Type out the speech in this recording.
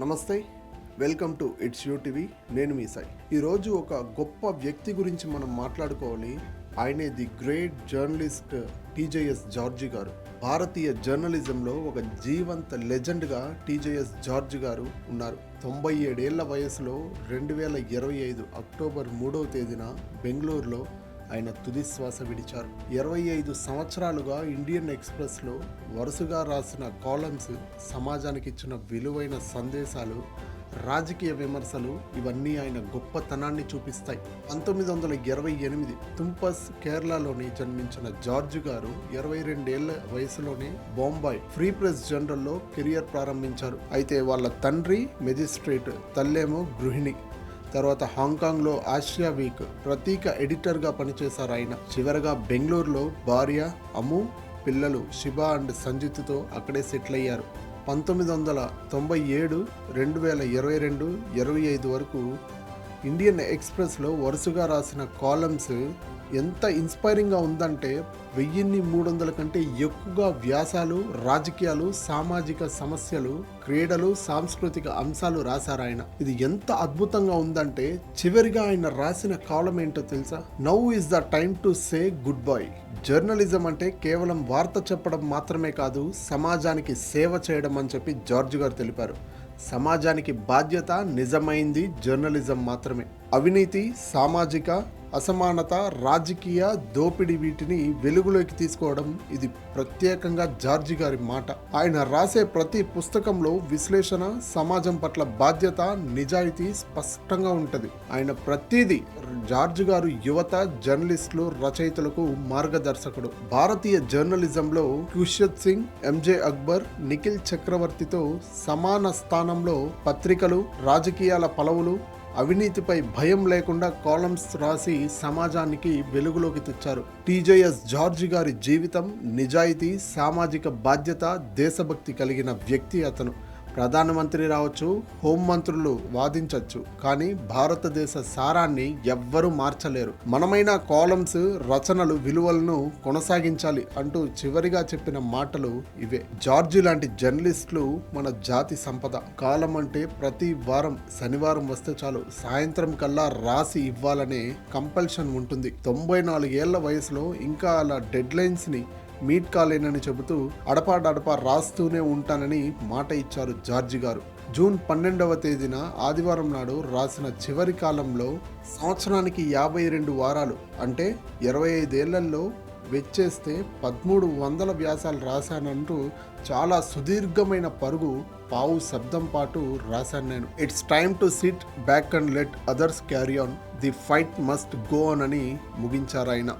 నమస్తే welcome to it's U TV నేను మీ సాయి. ఈరోజు ఒక గొప్ప వ్యక్తి గురించి మనం మాట్లాడుకోవాలి. ఆయనే the great journalist TJS George గారు. భారతీయ జర్నలిజంలో ఒక జీవంత లెజెండ్గా టీజేఎస్ జార్జి గారు ఉన్నారు. తొంభై ఏడేళ్ళ వయసులో రెండు వేల ఇరవై ఐదు అక్టోబర్ మూడవ తేదీన బెంగళూరులో ఆయన తుది శ్వాస విడిచారు. ఇరవై ఐదు సంవత్సరాలుగా ఇండియన్ ఎక్స్ప్రెస్లో వరుసగా రాసిన కాలమ్స్ సమాజానికి ఇచ్చిన విలువైన సందేశాలు రాజకీయ విమర్శలు ఇవన్నీ ఆయన గొప్పతనాన్ని చూపిస్తాయి. పంతొమ్మిది వందల ఇరవై ఎనిమిది తుంపస్ కేరళలోని జన్మించిన జార్జ్ గారు ఇరవై రెండేళ్ళ వయసులోనే బొంబాయి ఫ్రీ ప్రెస్ జనరల్లో కెరియర్ ప్రారంభించారు. అయితే వాళ్ళ తండ్రి మెజిస్ట్రేట్ తల్లేమో గృహిణి. తర్వాత హాంకాంగ్లో ఆసియా వీక్ ప్రతీక ఎడిటర్గా పనిచేశారు ఆయన. చివరగా బెంగళూరులో భార్య అము పిల్లలు శివ అండ్ సంజిత్తో అక్కడే సెటిల్ అయ్యారు. పంతొమ్మిది వందల తొంభై ఏడు రెండు వేల ఇరవై రెండు ఇరవై ఐదు వరకు ఇండియన్ ఎక్స్ప్రెస్లో వరుసగా రాసిన కాలమ్స్ ఎంత ఇన్స్పైరింగ్గా ఉందంటే వెయ్యిన్ని మూడు వందల కంటే ఎక్కువగా వ్యాసాలు రాజకీయాలు సామాజిక సమస్యలు క్రీడలు సాంస్కృతిక అంశాలు రాశారు ఆయన. ఇది ఎంత అద్భుతంగా ఉందంటే చివరిగా ఆయన రాసిన కాలం ఏంటో తెలుసా? Now is the time to say good bye journalism అంటే కేవలం వార్త చెప్పడం మాత్రమే కాదు సమాజానికి సేవ చేయడం అని చెప్పి జార్జ్ గారు తెలిపారు. సమాజానికి బాధ్యత నిజమైంది జర్నలిజం మాత్రమే. అవినీతి సామాజిక అసమానత రాజకీయ దోపిడీ వీటిని వెలుగులోకి తీసుకోవడం ఇది ప్రత్యేకంగా జార్జి గారి మాట. ఆయన రాసే ప్రతి పుస్తకంలో విశ్లేషణ సమాజం పట్ల బాధ్యత నిజాయితీ స్పష్టంగా ఉంటుంది. ఆయన ప్రతిదీ జార్జ్ గారు యువత జర్నలిస్టులు రచయితలకు మార్గదర్శకుడు. భారతీయ జర్నలిజంలో కుష్యత్ సింగ్ ఎంజే అక్బర్ నిఖిల్ చక్రవర్తితో సమాన స్థానంలో పత్రికలు రాజకీయాల పలవులు అవినీతిపై భయం లేకుండా కాలమ్స్ రాసి సమాజానికి వెలుగులోకి తెచ్చారు. టీజేఎస్ జార్జి గారి జీవితం నిజాయితీ సామాజిక బాధ్యత దేశభక్తి కలిగిన వ్యక్తి అతను. ప్రధానమంత్రి రావచ్చు హోంమంత్రులు వాదించవచ్చు కానీ భారతదేశ సారాన్ని ఎవ్వరూ మార్చలేరు. మనమైన కాలమ్స్ రచనలు విలువలను కొనసాగించాలి అంటూ చివరిగా చెప్పిన మాటలు ఇవే. జార్జి లాంటి జర్నలిస్టులు మన జాతి సంపద. కాలం అంటే ప్రతి వారం శనివారం వస్తే చాలు సాయంత్రం కల్లా రాసి ఇవ్వాలనే కంపల్షన్ ఉంటుంది. తొంభై నాలుగేళ్ళ వయసులో ఇంకా అలా డెడ్ లైన్స్ని మీట్ కాలేనని చెబుతూ అడపాడడపా రాస్తూనే ఉంటానని మాట ఇచ్చారు జార్జి గారు. జూన్ పన్నెండవ తేదీన ఆదివారం నాడు రాసిన చివరి కాలంలో సంవత్సరానికి యాభై రెండు వారాలు అంటే ఇరవై ఐదేళ్ళలో వెచ్చేస్తే పదమూడు వందల వ్యాసాలు రాశానంటూ చాలా సుదీర్ఘమైన పరుగు పావు శబ్దం పాటు రాశాను నేను. It's time to sit back and let others carry on the fight must go on అని ముగించారు ఆయన